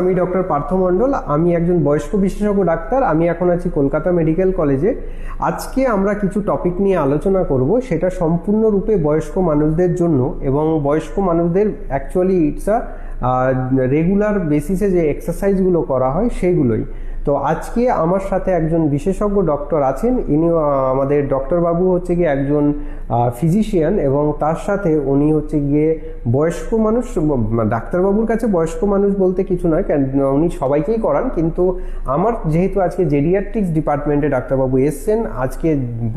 আমি ডক্টর পার্থ মণ্ডল, আমি একজন বয়স্ক বিশেষজ্ঞ ডাক্তার, আমি এখন আছি কলকাতা মেডিকেল কলেজে। আজকে আমরা কিছু টপিক নিয়ে আলোচনা করব, সেটা সম্পূর্ণরূপে বয়স্ক মানুষদের জন্য এবং বয়স্ক মানুষদের অ্যাকচুয়ালি ইটস আ রেগুলার বেসিসে যে এক্সারসাইজগুলো করা হয়, সেগুলোই। তো আজকে আমার সাথে একজন বিশেষজ্ঞ ডক্টর আছেন। ইনি আমাদের ডক্টর বাবু হচ্ছে গিয়ে একজন ফিজিশিয়ান এবং তার সাথে উনি হচ্ছে গিয়ে বয়স্ক মানুষ ডাক্তারবাবুর কাছে বয়স্ক মানুষ বলতে কিছু নয় উনি সবাইকেই করান। কিন্তু আমার যেহেতু আজকে জেডিয়াট্রিক্স ডিপার্টমেন্টে ডাক্তারবাবু এসছেন, আজকে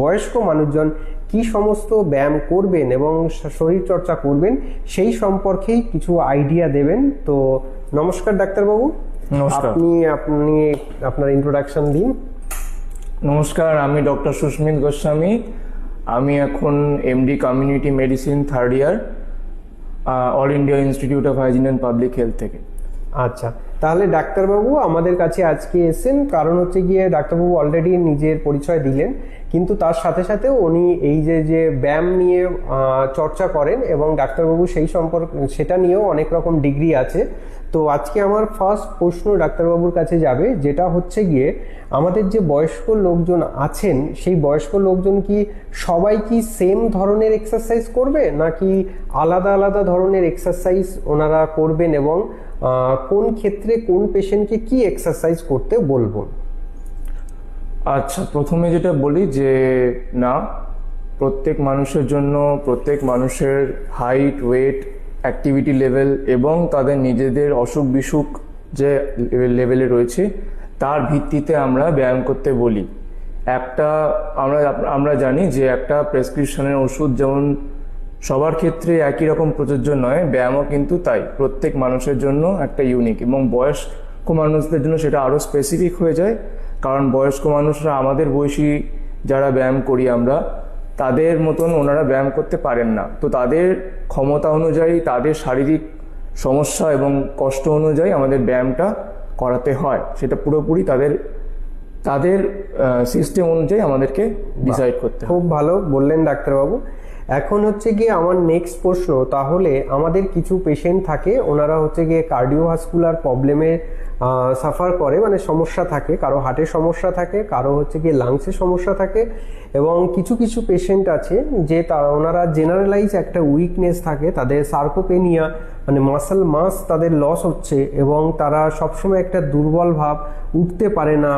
বয়স্ক মানুষজন কি সমস্ত ব্যায়াম করবেন এবং শরীর চর্চা করবেন সেই সম্পর্কেই কিছু আইডিয়া দেবেন। তো নমস্কার ডাক্তারবাবু। আপনি আপনি আপনার ইন্ট্রোডাকশন দিন। নমস্কার আমি ডক্টর সুস্মিত গোস্বামী। আমি এখন MD community medicine third year all India institute of hygiene and public health থেকে। আচ্ছা তাহলে ডাক্তারবাবু আমাদের কাছে আজকে এসেছেন কারণ হচ্ছে গিয়ে ডাক্তারবাবু অলরেডি নিজের পরিচয় দিলেন কিন্তু তার সাথে সাথে উনি এই যে যে ব্যায়াম নিয়ে চর্চা করেন এবং ডাক্তারবাবু সেই সম্পর্ক সেটা নিয়েও অনেক রকম ডিগ্রি আছে। তো আজকে আমার ফার্স্ট প্রশ্ন ডাক্তারবাবুর কাছে যাবে, যেটা হচ্ছে গিয়ে আমাদের যে বয়স্ক লোকজন আছেন, সেই বয়স্ক লোকজন কি সবাই কি সেম ধরনের এক্সারসাইজ করবে, নাকি আলাদা আলাদা ধরনের এক্সারসাইজ ওনারা করবেন এবং কোন ক্ষেত্রে কোন পেশেন্টকে কি এক্সারসাইজ করতে বলব? আচ্ছা প্রথমে যেটা বলি যে, না, প্রত্যেক মানুষের জন্য, প্রত্যেক মানুষের হাইট ওয়েট অ্যাক্টিভিটি লেভেল এবং তাদের নিজেদের অসুখ বিসুখ যে লেভেলে রয়েছে, তার ভিত্তিতে আমরা ব্যায়াম করতে বলি। একটা, আমরা আমরা জানি যে একটা প্রেসক্রিপশনের ওষুধ যেমন সবার ক্ষেত্রে একই রকম প্রযোজ্য নয়, ব্যায়ামও কিন্তু তাই। প্রত্যেক মানুষের জন্য একটা ইউনিক এবং বয়স্ক মানুষদের জন্য সেটা আরও স্পেসিফিক হয়ে যায়। কারণ বয়স্ক মানুষরা আমাদের বয়সী যারা ব্যায়াম করি আমরা তাদের মতন ওনারা ব্যায়াম করতে পারেন না। তো তাদের ক্ষমতা অনুযায়ী তাদের শারীরিক সমস্যা এবং কষ্ট অনুযায়ী আমাদের ব্যায়ামটা করাতে হয়। সেটা পুরোপুরি তাদের তাদের সিস্টেম অনুযায়ী আমাদেরকে ডিসাইড করতে খুব ভালো বললেন ডাক্তারবাবু। এখন হচ্ছে গিয়ে আমার নেক্সট প্রশ্ন, তাহলে আমাদের কিছু পেশেন্ট থাকে, ওনারা হচ্ছে গিয়ে কার্ডিওভাস্কুলার প্রবলেমে সাফার করে মানে সমস্যা থাকে, কারও হার্টের সমস্যা থাকে, কারও হচ্ছে গিয়ে লাংসের সমস্যা থাকে, এবং কিছু কিছু পেশেন্ট আছে যে তা, ওনারা জেনারেলাইজ একটা উইকনেস থাকে, তাদের সার্কোপেনিয়া মানে মাসেল মাস তাদের লস হচ্ছে, এবং তারা সবসময় একটা দুর্বল ভাব উঠতে পারে না।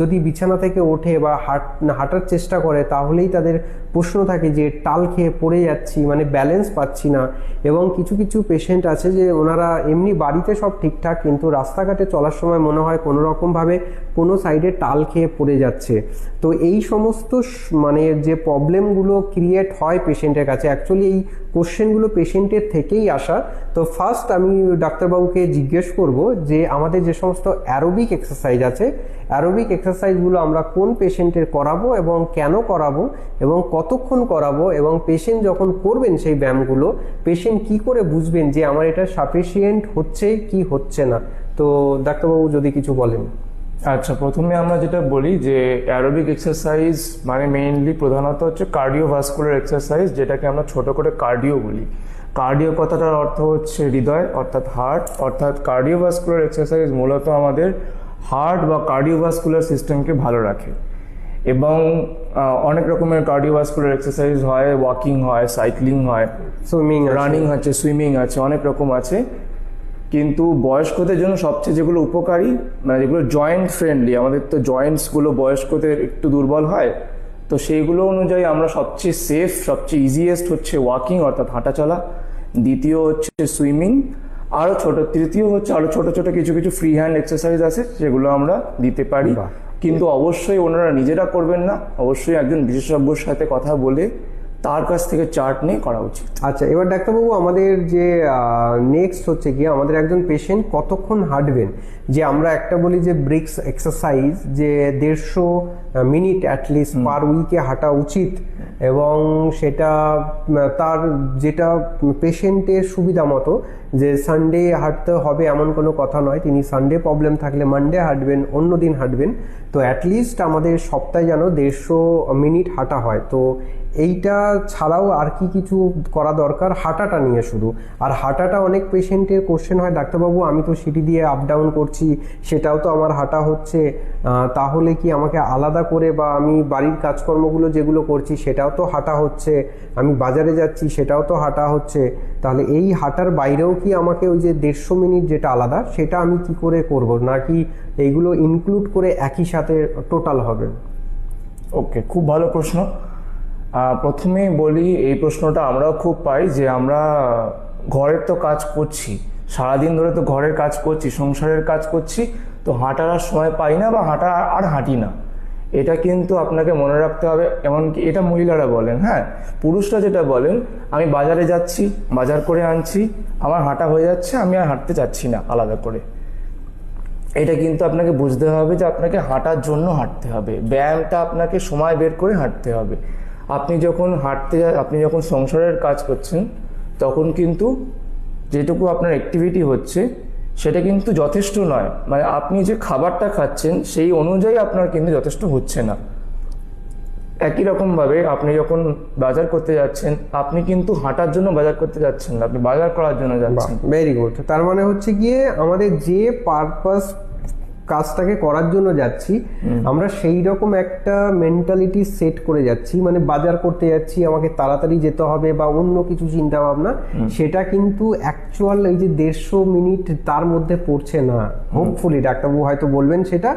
যদি বিছানা থেকে ওঠে বা হাঁট হাঁটার চেষ্টা করে, তাহলেই তাদের প্রশ্ন থাকে যে, টাল খেয়ে পড়ে যাচ্ছি মানে ব্যালেন্স পাচ্ছি না। এবং কিছু কিছু পেশেন্ট আছে যে, ওনারা এমনি বাড়িতে সব ঠিকঠাক, কিন্তু রাস্তাঘাটে চলার সময় মনে হয় কোনো রকমভাবে কোনো সাইডে টাল খেয়ে পড়ে যাচ্ছে। তো এই সমস্ত মানে যে প্রবলেমগুলো ক্রিয়েট হয় পেশেন্টের কাছে অ্যাকচুয়ালি এই কোশ্চেনগুলো পেশেন্টের থেকেই আসা। তো ফার্স্ট আমি ডাক্তারবাবুকে জিজ্ঞেস করব যে, আমাদের যে সমস্ত অ্যারোবিক এক্সারসাইজ আছে অ্যারোবিক এক্সারসাইজগুলো আমরা কোন পেশেন্টের করাবো এবং কেন করাবো এবং কতক্ষণ করাবো এবং পেশেন্ট যখন করবেন সেই ব্যায়ামগুলো পেশেন্ট কি করে বুঝবেন যে, আমার এটা সাফিসিয়েন্ট হচ্ছে কি হচ্ছে না? তো ডাক্তারবাবু যদি কিছু বলেন। আচ্ছা প্রথমে আমরা যেটা বলি যে অ্যারোবিক এক্সারসাইজ মানে মেইনলি প্রধানত হচ্ছে কার্ডিওভাস্কুলার এক্সারসাইজ যেটাকে আমরা ছোট করে কার্ডিও বলি। কার্ডিও কথাটার অর্থ হচ্ছে হৃদয় অর্থাৎ হার্ট অর্থাৎ কার্ডিওভাস্কুলার এক্সারসাইজ মূলত আমাদের হার্ট বা কার্ডিওভাস্কুলার সিস্টেমকে ভালো রাখে। এবং অনেক রকমের কার্ডিওভাস্কুলার এক্সারসাইজ হয় ওয়াকিং হয় সাইক্লিং হয় সুইমিং রানিং আছে সুইমিং আছে অনেক রকম আছে। কিন্তু বয়স্কদের জন্য সবচেয়ে যেগুলো উপকারী মানে যেগুলো জয়েন্ট ফ্রেন্ডলি আমাদের তো জয়েন্টসগুলো বয়স্কদের একটু দুর্বল হয় তো সেইগুলো অনুযায়ী আমরা সবচেয়ে সেফ সবচেয়ে ইজিয়েস্ট হচ্ছে ওয়াকিং অর্থাৎ হাঁটা চলা দ্বিতীয় হচ্ছে সুইমিং আরও ছোট তৃতীয় হচ্ছে আরও ছোট ছোট কিছু কিছু ফ্রি হ্যান্ড এক্সারসাইজ আছে সেগুলো আমরা দিতে পারি। কিন্তু অবশ্যই ওনারা নিজেরা করবেন না অবশ্যই একজন বিশেষজ্ঞর সাথে কথা বলে তার কাছ থেকে চার্ট নিয়ে করা উচিত। আচ্ছা এবার ডাক্তারবাবু আমাদের যে নেক্সট হচ্ছে গিয়ে আমাদের একজন পেশেন্ট কতক্ষণ হাঁটবেন? যে আমরা একটা বলি যে ব্রিক্স এক্সারসাইজ যে দেড়শো মিনিট অ্যাটলিস্ট পার উইকে হাঁটা উচিত এবং সেটা তার যেটা পেশেন্টের সুবিধা মতো যে সানডে হাঁটতে হবে এমন কোনো কথা নয়। তিনি সানডে প্রবলেম থাকলে মানডে হাঁটবেন অন্য দিন হাঁটবেন। তো অ্যাটলিস্ট আমাদের সপ্তাহে যেন দেড়শো মিনিট হাঁটা হয়। তো এইটা ছাড়াও আর কি কিছু করা দরকার? হাঁটাটা নিয়ে শুরু আর হাঁটাটা অনেক পেশেন্টের কোশ্চেন হয়, ডাক্তারবাবু, আমি তো সিঁড়ি দিয়ে আপ ডাউন করছি, সেটাও তো আমার হাঁটা হচ্ছে। তাহলে কি আমাকে আলাদা করে বা আমি বাড়ির কাজকর্মগুলো যেগুলো করছি, সেটাও তো হাঁটা হচ্ছে। আমি বাজারে যাচ্ছি, সেটাও তো হাঁটা হচ্ছে। তাহলে এই হাঁটার বাইরেও কি আমাকে ওই যে দেড়শো মিনিট যেটা আলাদা, সেটা আমি কি করে করব? নাকি এইগুলো ইনক্লুড করে একই সাথে টোটাল হবে? ওকে খুব ভালো প্রশ্ন। প্রথমেই বলি, এই প্রশ্নটা আমরাও খুব পাই যে আমরা ঘরের তো কাজ করছি, সারাদিন ধরে তো ঘরের কাজ করছি, সংসারের কাজ করছি, তো হাঁটার আর সময় পাই না বা হাঁটা আর হাঁটি না। এটা কিন্তু আপনাকে মনে রাখতে হবে, এমনকি এটা মহিলারা বলেন হ্যাঁ? পুরুষরা যেটা বলেন, আমি বাজারে যাচ্ছি, বাজার করে আনছি, আমার হাঁটা হয়ে যাচ্ছে, আমি আর হাঁটতে চাচ্ছি না আলাদা করে। এটা কিন্তু আপনাকে বুঝতে হবে যে আপনাকে হাঁটার জন্য হাঁটতে হবে, ব্যায়ামটা আপনাকে সময় বের করে হাঁটতে হবে। আপনি যখন হাঁটতে আপনি যখন সংসারের কাজ করছেন তখন কিন্তু যেটুকু আপনার অ্যাক্টিভিটি হচ্ছে সেটা কিন্তু যথেষ্ট নয়। মানে আপনি যে খাবারটা খাচ্ছেন সেই অনুযায়ী আপনার কিন্তু যথেষ্ট হচ্ছে না। একই রকমভাবে আপনি যখন বাজার করতে যাচ্ছেন আপনি কিন্তু হাঁটার জন্য বাজার করতে যাচ্ছেন না আপনি বাজার করার জন্য যাচ্ছেন। ভেরি গুড তার মানে হচ্ছে গিয়ে আমাদের যে পারপাস কাজটাকে করার জন্য যাচ্ছি আমরা সেই রকম একটা মেন্টালিটি সেট করে যাচ্ছি মানে বাজার করতে যাচ্ছি আমাকে তাড়াতাড়ি যেতে হবে বা অন্য কিছু চিন্তা ভাবনা সেটা কিন্তু অ্যাকচুয়াল এই যে দেড়শো মিনিট তার মধ্যে পড়ছে না। হোপফুলি ডাক্তারবাবু হয়তো বলবেন সেটা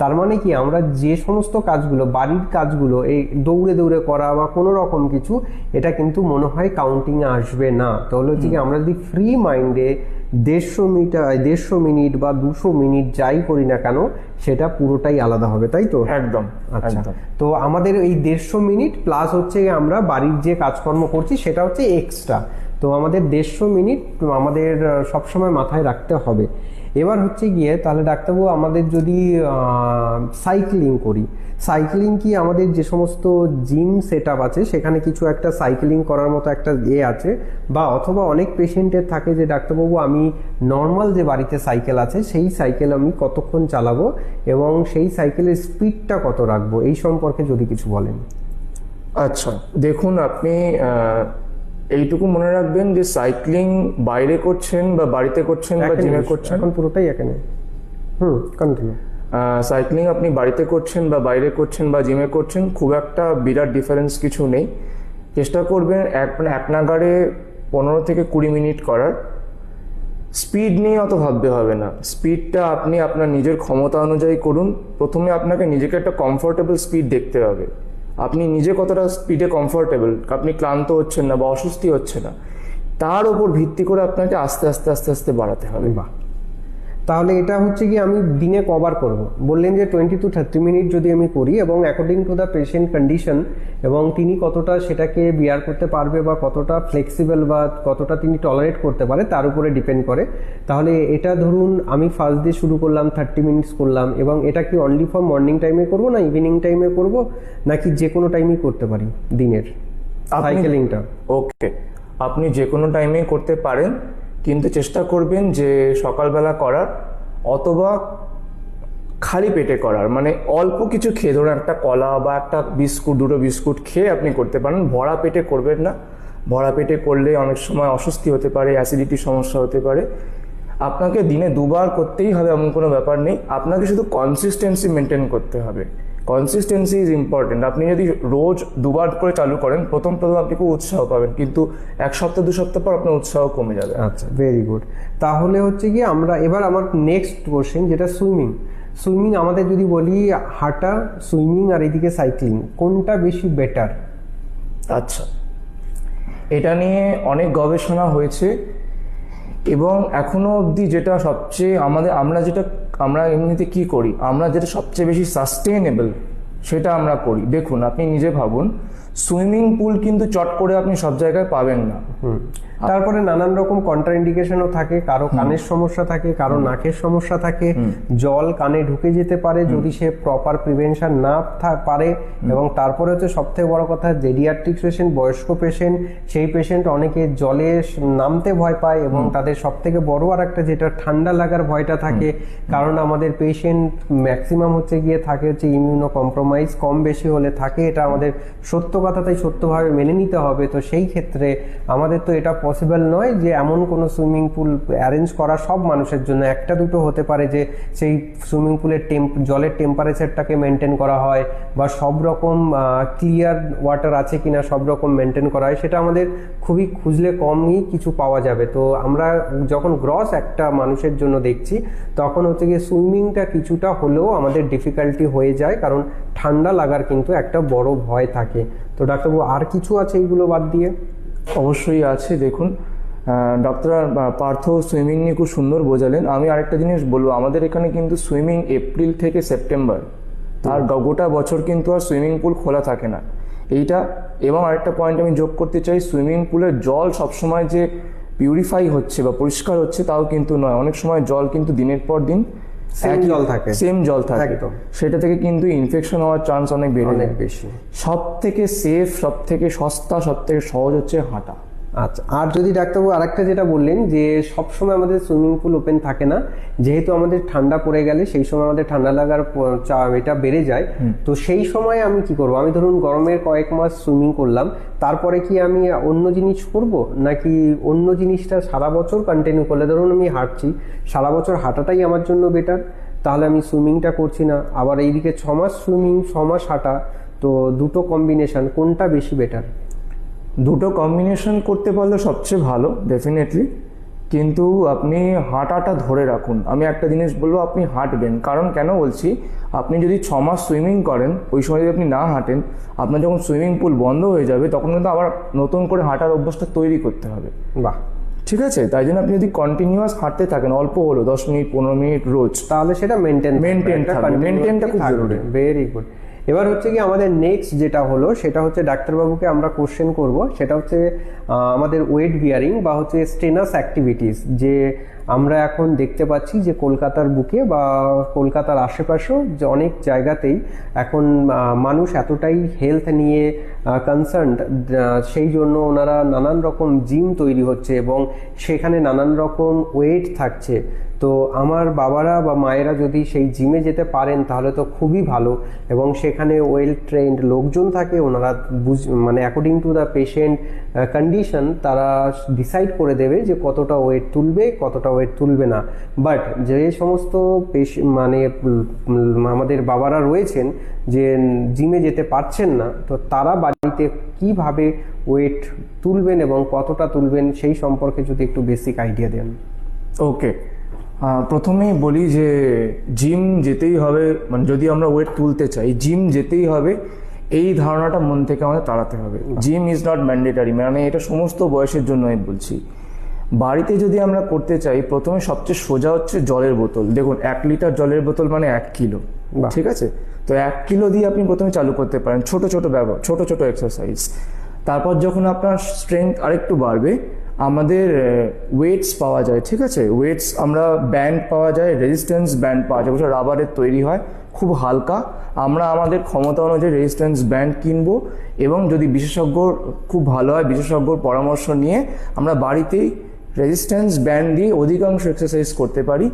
তার মানে কি আমরা যে সমস্ত কাজগুলো বাড়ির কাজগুলো এই দৌড়ে দৌড়ে করা বা কোনো রকম কিছু এটা কিন্তু মনে হয় কাউন্টিং আসবে না। তাহলে হচ্ছে কি আমরা যদি ফ্রি মাইন্ডে দেড়শো মিটার দেড়শো মিনিট বা দুশো মিনিট যাই করি না কেন সেটা পুরোটাই আলাদা হবে তাই তো? একদম আচ্ছা। তো আমাদের এই দেড়শো মিনিট প্লাস হচ্ছে আমরা বাড়ির যে কাজকর্ম করছি সেটা হচ্ছে এক্সট্রা তো আমাদের দেড়শো মিনিট আমাদের সবসময় মাথায় রাখতে হবে। এবার হচ্ছে গিয়ে তাহলে ডাক্তারবাবু আমাদের যদি সাইক্লিং করি সাইক্লিং কি আমাদের যে সমস্ত জিম সেট আছে, সেখানে কিছু একটা সাইক্লিং করার মতো একটা ইয়ে আছে, বা অথবা অনেক পেশেন্টের থাকে যে, ডাক্তারবাবু, আমি নর্মাল যে বাড়িতে সাইকেল আছে, সেই সাইকেল আমি কতক্ষণ চালাবো এবং সেই সাইকেলের স্পিডটা কত রাখব? এই সম্পর্কে যদি কিছু বলেন। আচ্ছা দেখুন, আপনি এইটুকু মনে রাখবেন যে সাইক্লিং বাইরে করছেন বা বাড়িতে করছেন বা জিমে করছেন। এখন পুরোটাই এখানে হুম কন্টিনিউ সাইক্লিং আপনি বাড়িতে করছেন বা বাইরে করছেন বা জিমে করছেন খুব একটা বিরাট ডিফারেন্স কিছু নেই। চেষ্টা করবেন এক মানে এক নাগাড়ে পনেরো থেকে কুড়ি মিনিট করার। স্পিড নিয়ে অত ভাবতে হবে না। স্পিডটা আপনি আপনার নিজের ক্ষমতা অনুযায়ী করুন। প্রথমে আপনাকে নিজেকে একটা কমফোর্টেবল স্পিড দেখতে হবে। আপনি নিজে কতটা স্পিডে কমফোর্টেবল আপনি ক্লান্ত হচ্ছেন না বা অস্বস্তি হচ্ছে না? তার উপর ভিত্তি করে আপনাকে আস্তে আস্তে আস্তে আস্তে বাড়াতে হবে। বাহ। তাহলে এটা হচ্ছে কি আমি দিনে কভার করব। বললেন যে টোয়েন্টি টু থার্টি মিনিট যদি আমি করি এবং according to the patient condition এবং তিনি কতটা সেটাকে বিয়ার করতে পারবে বা কতটা ফ্লেক্সিবল বা কতটা তিনি টলারেট করতে পারে তার উপরে ডিপেন্ড করে। তাহলে এটা ধরুন আমি ফার্স্ট ডে শুরু করলাম থার্টি মিনিটস করলাম এবং এটা কি অনলি ফর মর্নিং টাইমে করব না ইভিনিং টাইমে করব নাকি যে কোনো টাইমেই করতে পারি দিনের সাইকেলিংটা ওকে আপনি যে কোনো টাইমে করতে পারেন। কিন্তু চেষ্টা করবেন যে সকালবেলা করার অথবা খালি পেটে করার। মানে অল্প কিছু খেয়ে ধরুন একটা কলা বা একটা বিস্কুট, দুটো বিস্কুট খেয়ে আপনি করতে পারেন। ভরা পেটে করবেন না। ভরা পেটে করলে অনেক সময় অস্বস্তি হতে পারে অ্যাসিডিটির সমস্যা হতে পারে। আপনাকে দিনে দুবার করতেই হবে, এমন কোনো ব্যাপার নেই। আপনাকে শুধু কনসিস্টেন্সি মেনটেন করতে হবে। কনসিস্টেন্সি ইজ ইম্পর্টেন্ট আপনি যদি রোজ দুবার করে চালু করেন প্রথম প্রথম আপনি খুব উৎসাহ পাবেন কিন্তু এক সপ্তাহ দু সপ্তাহ পর আপনার উৎসাহ কমে যাবে। আচ্ছা ভেরি গুড তাহলে হচ্ছে কি আমরা এবার আমার নেক্সট কোশ্চেন যেটা সুইমিং সুইমিং আমাদের যদি বলি হাঁটা সুইমিং আর এদিকে সাইক্লিং কোনটা বেশি বেটার আচ্ছা এটা নিয়ে অনেক গবেষণা হয়েছে। এবং এখনও অবধি যেটা সবচেয়ে আমাদের, আমরা যেটা, আমরা এমনিতে কি করি? আমরা যেটা সবচেয়ে বেশি সাস্টেইনেবল সেটা আমরা করি। দেখুন, আপনি নিজে ভাবুন সুইমিং পুল কিন্তু চট করে আপনি সব জায়গায় পাবেন না। তারপরে নানান রকম কন্ট্রাইন্ডিকেশনও থাকে কারও কানের সমস্যা থাকে কারও নাকের সমস্যা থাকে জল কানে ঢুকে যেতে পারে যদি সে প্রপার প্রিভেনশন না পারে এবং তারপরে হচ্ছে সবথেকে বড় কথা জেডিয়াট্রিক পেশেন্ট বয়স্ক পেশেন্ট সেই পেশেন্ট অনেকে জলে নামতে ভয় পায় এবং তাদের সব থেকে বড় আর একটা যেটা ঠান্ডা লাগার ভয়টা থাকে কারণ আমাদের পেশেন্ট ম্যাক্সিমাম হচ্ছে গিয়ে থাকে হচ্ছে ইমিউনো কম্প্রোমাইজ কম বেশি হলে থাকে এটা আমাদের সত্য কথা। কথা তাই সত্যভাবে মেনে নিতে হবে। তো সেই ক্ষেত্রে আমাদের তো এটা পসিবল নয় যে এমন কোনো সুইমিং পুল অ্যারেঞ্জ করা সব মানুষের জন্য। একটা দুটো হতে পারে যে সেই সুইমিং পুলের টেম্প জলের টেম্পারেচারটাকে মেনটেন করা হয় বা সব রকম ক্লিয়ার ওয়াটার আছে কিনা সব রকম মেনটেন করা হয়, সেটা আমাদের খুবই খুঁজলে কমই কিছু পাওয়া যাবে। তো আমরা যখন গ্রস একটা মানুষের জন্য দেখছি, তখন হচ্ছে গিয়ে সুইমিংটা কিছুটা হলেও আমাদের ডিফিকাল্টি হয়ে যায়। কারণ ঠান্ডা লাগার কিন্তু একটা বড় ভয় থাকে। তো ডাক্তারবাবু, আর কিছু আছে এইগুলো বাদ দিয়ে? অবশ্যই আছে, দেখুন। ডক্টর পার্থ সুইমিং নিয়ে খুব সুন্দর বোঝালেন। আমি আরেকটা জিনিস বলব, আমাদের এখানে কিন্তু সুইমিং এপ্রিল থেকে সেপ্টেম্বর। আর গোটা বছর কিন্তু আর সুইমিং পুল খোলা থাকে না। এইটা, এবং আরেকটা পয়েন্ট আমি যোগ করতে চাই, সুইমিং পুলের জল সবসময় যে পিউরিফাই হচ্ছে বা পরিষ্কার হচ্ছে তাও কিন্তু নয়। অনেক সময় জল কিন্তু দিনের পর দিন Same জল থাকে। সেম জল থাকে। সেটা থেকে কিন্তু ইনফেকশন হওয়ার চান্স অনেক বেড়ে অনেক যায় বেশি সব থেকে সেফ সব থেকে সস্তা সব থেকে সহজ হচ্ছে হাঁটা আচ্ছা আর যদি ডাক্তারবাবু আরেকটা যেটা বললেন যে সব সময় আমাদের সুইমিং পুল ওপেন থাকে না যেহেতু আমাদের ঠান্ডা পড়ে গেলে সেই সময় আমাদের ঠান্ডা লাগার এটা বেড়ে যায় তো সেই সময় আমি কি করব? আমি ধরুন গরমের কয়েক মাস সুইমিং করলাম তারপরে কি আমি অন্য জিনিস করব? নাকি অন্য জিনিসটা সারা বছর কন্টিনিউ করলে? ধরুন আমি হাঁটছি সারা বছর হাঁটাটাই আমার জন্য বেটার তাহলে আমি সুইমিংটা করছি না আবার এইদিকে ছ মাস সুইমিং ছ মাস হাঁটা তো দুটো কম্বিনেশন কোনটা বেশি বেটার দুটো কম্বিনেশন করতে পারলে সবচেয়ে ভালো ডেফিনেটলি কিন্তু আপনি হাঁটাটা ধরে রাখুন। আমি একটা জিনিস বলব আপনি হাঁটবেন। কারণ কেন বলছি আপনি যদি ছ মাস সুইমিং করেন ওই সময় যদি আপনি না হাঁটেন আপনার যখন সুইমিং পুল বন্ধ হয়ে যাবে তখন কিন্তু আবার নতুন করে হাঁটার অভ্যাসটা তৈরি করতে হবে। বাহ। ঠিক আছে? তাই জন্য আপনি যদি কন্টিনিউয়াস হাঁটতে থাকেন অল্প হলো দশ মিনিট পনেরো মিনিট রোজ তাহলে সেটা মেনটেন থাকবে। Maintain খুব জরুরি। ভেরি গুড এবার হচ্ছে কি আমাদের নেক্সট যেটা হলো, সেটা হচ্ছে ডাক্তারবাবুকে আমরা কোশ্চেন করব। সেটা হচ্ছে আমাদের ওয়েট বিয়ারিং বা হচ্ছে স্টেনাস অ্যাক্টিভিটিস যে আমরা এখন দেখতে পাচ্ছি যে কলকাতার বুকে বা কলকাতার আশেপাশেও যে অনেক জায়গাতেই এখন মানুষ এতটাই হেলথ নিয়ে কনসার্ন সেই জন্য ওনারা নানান রকম জিম তৈরি হচ্ছে এবং সেখানে নানান রকম ওয়েট থাকছে। তো আমার বাবারা বা মায়েরা যদি সেই জিমে যেতে পারেন, তাহলে তো খুবই ভালো। এবং সেখানে ওয়েল ট্রেন্ড লোকজন থাকে, ওনারা বুঝ মানে according to the patient condition তারা ডিসাইড করে দেবে যে কতটা ওয়েট তুলবে, কতটা ওয়েট তুলবে না। বাট যে সমস্ত মানে আমাদের বাবারা রয়েছেন, যে জিমে যেতে পারছেন না, তো তারা বাড়িতে কীভাবে ওয়েট তুলবেন এবং কতটা তুলবেন, সেই সম্পর্কে যদি একটু বেসিক আইডিয়া দেন। ওকে প্রথমেই বলি যে জিম যেতেই হবে মানে যদি আমরা ওয়েট তুলতে চাই জিম যেতেই হবে এই ধারণাটা মন থেকে আমাদের তাড়াতে হবে। জিম ইজ নট ম্যান্ডেটারি মানে এটা সমস্ত বয়সের জন্য আমি বলছি। বাড়িতে যদি আমরা করতে চাই প্রথমে সবচেয়ে সোজা হচ্ছে জলের বোতল। দেখুন এক লিটার জলের বোতল মানে এক কিলো ঠিক আছে? তো এক কিলো দিয়ে আপনি প্রথমে চালু করতে পারেন ছোট ছোট ব্যবহার ছোট ছোট এক্সারসাইজ তারপর যখন আপনার স্ট্রেংথ আরেকটু বাড়বে আমাদের ওয়েটস পাওয়া যায়, ঠিক আছে? ওয়েটস আমরা ব্যান্ড পাওয়া যায় রেজিস্ট্যান্স ব্যান্ড পাওয়া যায়, যেগুলো রাবারের তৈরি হয়, খুব হালকা। আমরা আমাদের ক্ষমতা অনুযায়ী রেজিস্ট্যান্স ব্যান্ড কিনবো এবং যদি বিশেষজ্ঞ খুব ভালো হয়, বিশেষজ্ঞর পরামর্শ নিয়ে আমরা বাড়িতেই রেজিস্ট্যান্স ব্যান্ড দিয়ে অধিকাংশ এক্সারসাইজ করতে পারি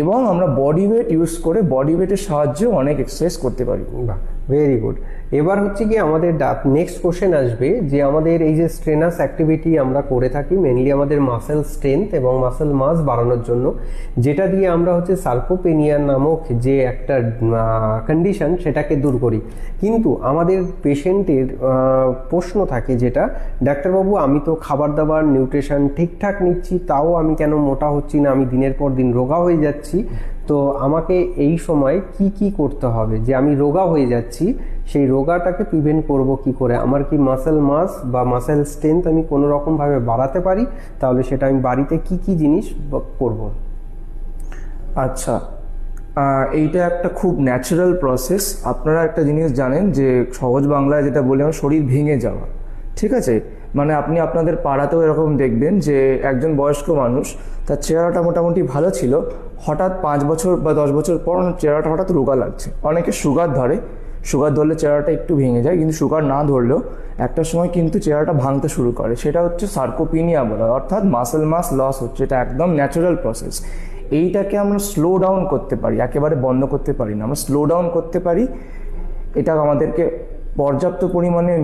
এবং আমরা বডি ওয়েট ইউজ করে বডি ওয়েটের সাহায্যেও অনেক এক্সারসাইজ করতে পারি। ভেরি গুড এবার হচ্ছে কি আমাদের নেক্সট কোশ্চেন আসবে যে আমাদের এই যে স্ট্রেনাস অ্যাক্টিভিটি আমরা করে থাকি মেনলি আমাদের মাসেল স্ট্রেংথ এবং মাসেল মাস বাড়ানোর জন্য, যেটা দিয়ে আমরা হচ্ছে সার্কোপেনিয়া নামক যে একটা কন্ডিশন সেটাকে দূর করি। কিন্তু আমাদের পেশেন্টের প্রশ্ন থাকে যেটা, ডাক্তারবাবু আমি তো খাবার দাবার নিউট্রিশন ঠিকঠাক নিচ্ছি, তাও আমি কেন মোটা হচ্ছি না? আমি দিনের পর দিন রোগা হয়ে যাচ্ছি। তো আমাকে এই সময় কি কি করতে হবে? যে আমি রোগা হয়ে যাচ্ছি, সেই রোগাটাকে প্রিভেন্ট করব কি করে? আমার কি মাসেল মাস বা মাসেল স্ট্রেংথ আমি কোনো রকম ভাবে বাড়াতে পারি? তাহলে সেটা আমি বাড়িতে কি কি জিনিস করব? আচ্ছা। এইটা একটা খুব ন্যাচারাল প্রসেস আপনারা একটা জিনিস জানেন যে সহজ বাংলায় যেটা বলে আমার, শরীর ভেঙে যাওয়া। ঠিক আছে? মানে আপনি আপনাদের পাড়াতেও এরকম দেখবেন যে একজন বয়স্ক মানুষ, তার চেহারাটা মোটামুটি ভালো ছিল। হঠাৎ পাঁচ বছর বা দশ বছর পর চেহারাটা হঠাৎ রোগা লাগছে। অনেকে সুগার ধরে। সুগার ধরলে চেহারাটা একটু ভেঙে যায়, কিন্তু সুগার না ধরলেও একটা সময় কিন্তু চেহারাটা ভাঙতে শুরু করে। সেটা হচ্ছে সার্কোপিনিয়া বলা অর্থাৎ মাসেল মাস লস হচ্ছে এটা একদম ন্যাচারাল প্রসেস এইটাকে আমরা স্লো ডাউন করতে পারি, একেবারে বন্ধ করতে পারি না। আমরা স্লো ডাউন করতে পারি, এটা আমাদেরকে পর্যাপ্ত পরিমাণে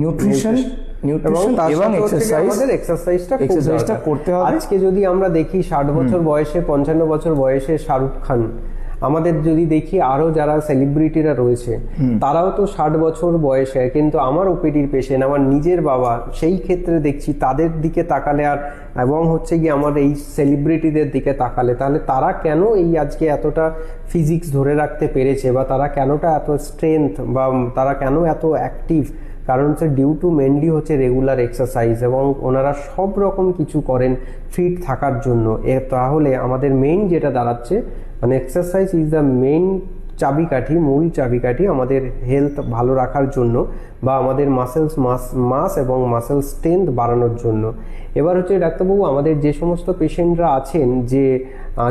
নিউট্রিশন এবং এক্সারসাইজটা। করতে হবে। আজকে যদি আমরা দেখি ষাট বছর বয়সে পঞ্চান্ন বছর বয়সে শাহরুখ খান আমাদের যদি দেখি আরও যারা সেলিব্রিটিরা রয়েছে তারাও তো ষাট বছর বয়সে কিন্তু আমার ওপিডির পেশেন্ট আমার নিজের বাবা সেই ক্ষেত্রে দেখছি তাদের দিকে তাকালে আর এবং হচ্ছে গিয়ে আমার এই সেলিব্রিটিদের দিকে তাকালে তাহলে তারা কেন এই আজকে এতটা ফিজিক্স ধরে রাখতে পেরেছে বা তারা কেনটা এত স্ট্রেংথ বা তারা কেন এত অ্যাক্টিভ কারণ হচ্ছে ডিউ টু মেনলি হচ্ছে রেগুলার এক্সারসাইজ এবং ওনারা সব রকম কিছু করেন ফিট থাকার জন্য। এ তাহলে আমাদের মেইন যেটা দাঁড়াচ্ছে মানে এক্সারসাইজ ইজ দ্য মেইন চাবিকাঠি, মূল চাবিকাঠি আমাদের হেলথ ভালো রাখার জন্য বা আমাদের মাসেলস মাস মাস এবং মাসেল স্ট্রেংথ বাড়ানোর জন্য। এবার হচ্ছে ডাক্তারবাবু, আমাদের যে সমস্ত পেশেন্টরা আছেন যে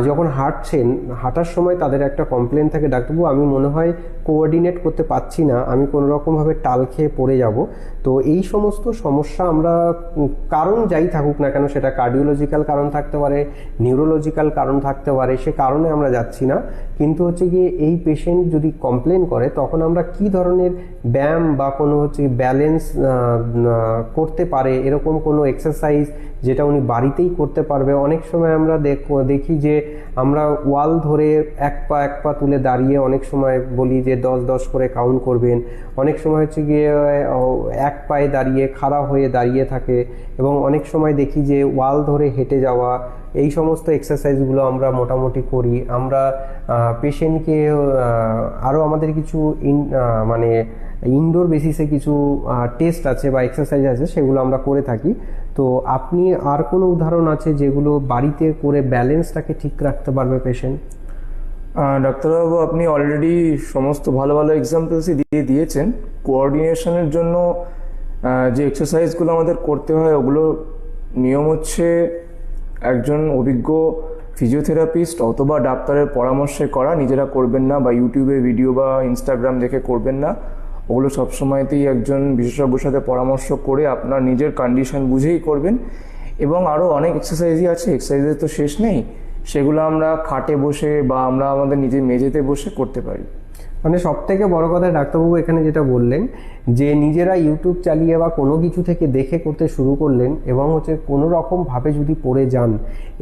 যখন হাঁটছেন, হাঁটার সময় তাদের একটা কমপ্লেন থাকে, ডাক্তারবাবু, আমি মনে হয় কোঅর্ডিনেট করতে পারছি না, আমি কোনো রকমভাবে টাল খেয়ে পড়ে যাব। তো এই সমস্ত সমস্যা আমরা কারণ যাই থাকুক না কেন, সেটা কার্ডিওলজিক্যাল কারণ থাকতে পারে নিউরোলজিক্যাল কারণ থাকতে পারে, সে কারণে আমরা যাচ্ছি না। কিন্তু হচ্ছে গিয়ে এই পেশেন্ট যদি কমপ্লেন করে, তখন আমরা কি ধরনের ব্যায়াম বা কোনো হচ্ছে ব্যালেন্স করতে পারে, এরকম কোনো এক্সারসাইজ যেটা উনি বাড়িতেই করতে পারবে? অনেক সময় আমরা দেখ- যে আমরা ওয়াল ধরে এক পা এক পা তুলে দাঁড়িয়ে অনেক সময় বলি যে দশ দশ করে কাউন্ট করবেন। অনেক সময় হচ্ছে গিয়ে এক পায়ে দাঁড়িয়ে, খাড়া হয়ে দাঁড়িয়ে থাকে এবং অনেক সময় দেখি যে ওয়াল ধরে হেঁটে যাওয়া এই সমস্ত এক্সারসাইজগুলো আমরা মোটামুটি করি। আমরা পেশেন্টকে আরও আমাদের কিছু ইন মানে ইনডোর বেসিসে কিছু টেস্ট আছে বা এক্সারসাইজ আছে, সেগুলো আমরা করে থাকি। তো আপনি আর কোনো উদাহরণ আছে যেগুলো বাড়িতে করে ব্যালেন্সটাকে ঠিক রাখতে পারবে পেশেন্ট ডাক্তারবাবু, আপনি অলরেডি সমস্ত ভালো ভালো এক্সাম্পলসই দিয়ে দিয়েছেন। কোঅর্ডিনেশনের জন্য যে এক্সারসাইজগুলো আমাদের করতে হয়, ওগুলো নিয়ম হচ্ছে একজন অভিজ্ঞ ফিজিওথেরাপিস্ট অথবা ডাক্তারের পরামর্শে করা, নিজেরা করবেন না বা ইউটিউবে ভিডিও বা ইনস্টাগ্রাম দেখে করবেন না। ওগুলো সবসময়তেই একজন বিশেষজ্ঞর সাথে পরামর্শ করে আপনার নিজের কন্ডিশন বুঝেই করবেন। এবং আরও অনেক এক্সারসাইজই আছে এক্সারসাইজের তো শেষ নেই। সেগুলো আমরা খাটে বসে বা আমরা আমাদের নিজের মেঝেতে বসে করতে পারি। মানে সব থেকে বড় কথা ডাক্তারবাবু এখানে যেটা বললেন, যে নিজেরা ইউটিউব চালিয়ে বা কোনো কিছু থেকে দেখে করতে শুরু করলেন এবং হচ্ছে কোনো রকম ভাবে যদি পড়ে যান,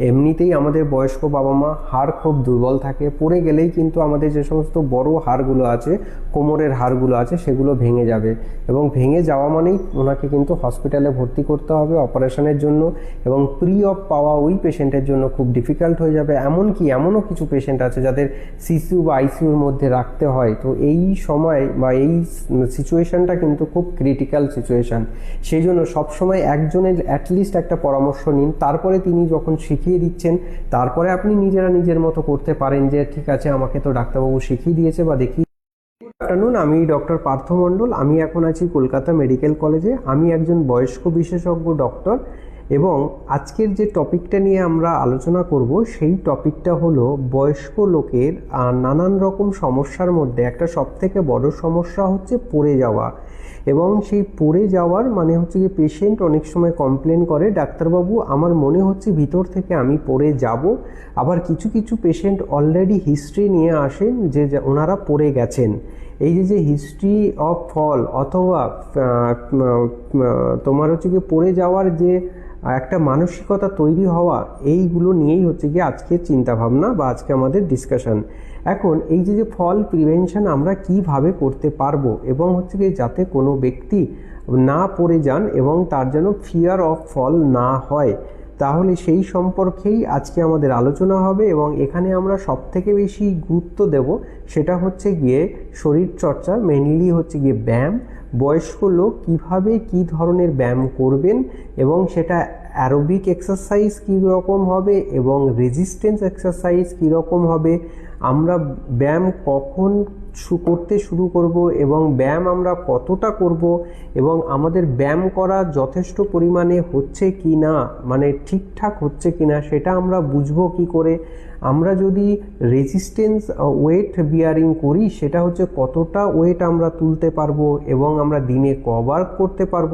এমনিতেই আমাদের বয়স্ক বাবা মা হাড় খুব দুর্বল থাকে, পড়ে গেলেই কিন্তু আমাদের যে সমস্ত বড় হাড়গুলো আছে, কোমরের হাড়গুলো আছে, সেগুলো ভেঙে যাবে। এবং ভেঙে যাওয়া মানেই ওনাকে কিন্তু হসপিটালে ভর্তি করতে হবে অপারেশনের জন্য এবং প্রি অফ পাওয়া ওই পেশেন্টের জন্য খুব ডিফিকাল্ট হয়ে যাবে। এমনকি এমনও কিছু পেশেন্ট আছে যাদের সিসিউ বা আইসিউর মধ্যে রাখতে হয় তো এই সময় বা এই সিচুয়েশনটা কিন্তু খুব ক্রিটিক্যাল সিচুয়েশন সেই জন্য সবসময় একজনের অ্যাটলিস্ট একটা পরামর্শ নিন। তারপরে তিনি যখন শিখিয়ে দিচ্ছেন, তারপরে আপনি নিজেরা নিজের মতো করতে পারেন যে, ঠিক আছে, আমাকে তো ডাক্তারবাবু শিখিয়ে দিয়েছে বা দেখিয়ে আফটারনুন আমি ডক্টর পার্থ মণ্ডল। আমি এখন আছি কলকাতা মেডিকেল কলেজে আমি একজন বয়স্ক বিশেষজ্ঞ ডক্টর এবং আজকের যে টপিকটা নিয়ে আমরা আলোচনা করব, সেই টপিকটা হলো বয়স্ক লোকের নানান রকম সমস্যার মধ্যে একটা সবথেকে বড় সমস্যা হচ্ছে পড়ে যাওয়া। এবং সেই পড়ে যাওয়ার মানে হচ্ছে যে পেশেন্ট অনেক সময় কমপ্লেন করে, ডাক্তারবাবু, আমার মনে হচ্ছে ভিতর থেকে আমি পড়ে যাব। আবার কিছু কিছু পেশেন্ট অলরেডি হিস্ট্রি নিয়ে আসেন যে ওনারা পড়ে গেছেন। এই যে যে হিস্ট্রি অফ ফল অথবা তোমার হচ্ছে কি, পড়ে যাওয়ার যে একটা মানসিকতা তৈরি হওয়া এইগুলো নিয়েই হচ্ছে গিয়ে আজকের চিন্তাভাবনা বা আজকে আমাদের ডিসকাশন এখন এই যে যে ফল প্রিভেনশন আমরা কীভাবে করতে পারব এবং হচ্ছে কি যাতে কোনো ব্যক্তি না পড়ে যান এবং তার যেন ফিয়ার অফ ফল না হয় তাহলে সেই সম্পর্কেই আজকে আমাদের আলোচনা হবে এবং এখানে আমরা সব থেকে বেশি গুরুত্ব দেব সেটা হচ্ছে গিয়ে শরীর চর্চা মেনলি হচ্ছে গিয়ে ব্যায়াম, বয়স্ক লোক কীভাবে কি ধরনের ব্যায়াম করবেন এবং সেটা অ্যারোবিক এক্সারসাইজ কী রকম হবে এবং রেজিস্ট্যান্স এক্সারসাইজ কী রকম হবে, আমরা ব্যায়াম কখন করতে শুরু করব এবং ব্যায়াম আমরা কতটা করব এবং আমাদের ব্যায়াম করা যথেষ্ট পরিমাণে হচ্ছে কি না মানে ঠিকঠাক হচ্ছে কি না সেটা আমরা বুঝব কি করে। আমরা যদি রেজিস্ট্যান্স ওয়েট বিয়ারিং করি, সেটা হচ্ছে কতটা ওয়েট আমরা তুলতে পারব এবং আমরা দিনে কবার করতে পারব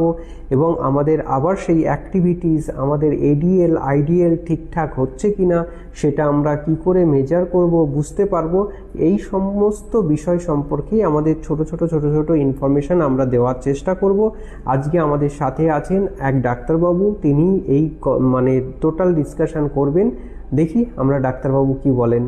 এবং আমাদের আবার সেই অ্যাক্টিভিটিস আমাদের এডিএল আইডিএল ঠিকঠাক হচ্ছে কি না সেটা আমরা কি করে মেজার করব বুঝতে পারব। এই সমস্ত বিষয় সম্পর্কেই আমাদের ছোট ছোট ছোট ছোট ইনফরমেশন আমরা দেওয়ার চেষ্টা করব। আজকে আমাদের সাথে আছেন এক ডাক্তারবাবু, তিনি এই মানে টোটাল ডিসকাশন করবেন। দেখি আমরা ডাক্তারবাবু কি বলেন।